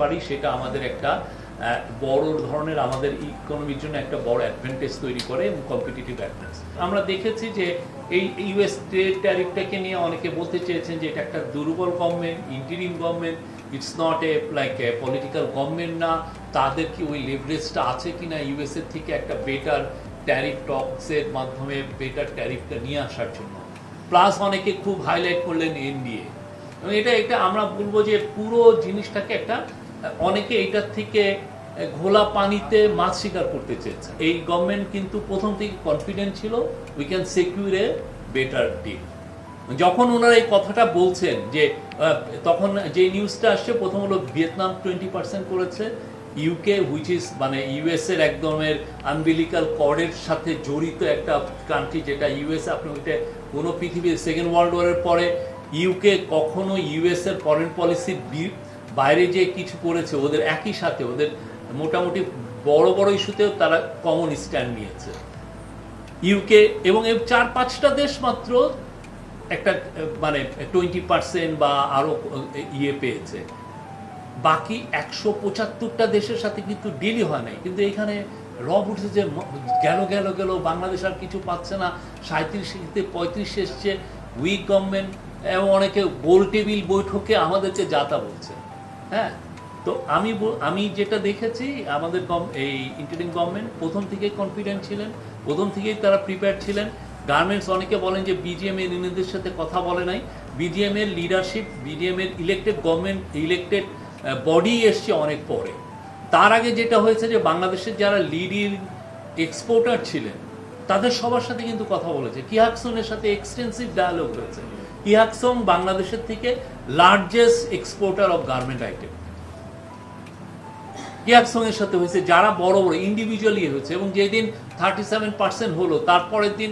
পারি, সেটা আমাদের একটা বড় ধরনের আমাদের ইকোনমির জন্য একটা বড় অ্যাডভান্টেজ তৈরি করে এবং কম্পিটিটিভ অ্যাডভান্টেজ আমরা দেখেছি যে এই ইউএস ট্যারিফটাকে নিয়ে অনেকে বলতে চেয়েছেন যে এটা একটা দুর্বল government interim government it's not a like a political government না। তাদের কি ওই লেভারেজটা আছে কিনা ইউএস এর থেকে একটা বেটার ট্যারিফ টক্সের মাধ্যমে বেটার ট্যারিফটা নিয়ে আসার জন্য। প্লাস অনেকে খুব হাইলাইট করলেন এনডিএ এবং এটা এটা আমরা বলব যে পুরো জিনিসটাকে একটা অনেকে এটার থেকে ঘোলা পানিতে মাছ শিকার করতে চেয়েছে। এই গভর্নমেন্ট কিন্তু প্রথম থেকে কনফিডেন্ট ছিল we can secure a better deal যখন ওনারা এই কথাটা বলছেন যে তখন যে নিউজটা আসছে, প্রথম হলো ভিয়েতনাম টোয়েন্টি পার্সেন্ট করেছে ইউকে হুইচ ইজ মানে ইউএস এর একদমের আনবিলিকাল কর্ডের সাথে জড়িত একটা কান্ট্রি যেটা ইউএস আপনি ওইটা কোনো পৃথিবীর সেকেন্ড ওয়ার্ল্ড ওয়ারের পরে ইউকে কখনো ইউএস এর ফরেন পলিসির বাইরে যে কিছু করেছে, ওদের একই সাথে, ওদের মোটামুটি বড় বড় ইস্যুতেও তারা কমন স্ট্যান্ড নিয়েছে। ইউকে এবং এই চার পাঁচটা দেশ মাত্র একটা মানে টোয়েন্টি পার্সেন্ট বা আরও ইয়ে পেয়েছে। বাকি একশো পঁচাত্তরটা দেশের সাথে কিন্তু ডিলই হয় নাই। কিন্তু এখানে রব উঠেছে যে গেল গেল গেল, বাংলাদেশ আর কিছু পাচ্ছে না। সাঁত্রিশ থেকে পঁয়ত্রিশ এসছে উইক গভর্নমেন্ট এবং অনেকে গোল টেবিল বৈঠকে আমাদেরকে যাতা বলছে। হ্যাঁ। তো আমি আমি যেটা দেখেছি, আমাদের এই ইন্টারিম গভর্নমেন্ট প্রথম থেকে কনফিডেন্ট ছিলেন, প্রথম থেকেই তারা প্রিপেয়ার ছিলেন। গার্মেন্টস অনেকে বলেন যে বিজিএম এর ইউনিয়নদের সাথে কথা বলে নাই। বিজিএম এর লিডারশিপ বিজিএম এর ইলেক্টেড গভর্নমেন্ট ইলেক্টেড বডি এসছে অনেক পরে। তার আগে যেটা হয়েছে যে বাংলাদেশের যারা লিডিং এক্সপোর্টার ছিলেন, তাদের সবার সাথে কিন্তু কথা বলেছে। কিহাকসনের সাথে এক্সটেন্সিভ ডায়ালগ হয়েছে কিহাকসন বাংলাদেশের থেকে largest exporter of garment item ইয়াকসং এর সাথে হয়েছে, যারা বড় বড় ইন্ডিভিজুয়ালি হয়েছে এবং যেদিন থার্টি সেভেন পার্সেন্ট হলো, তারপরের দিন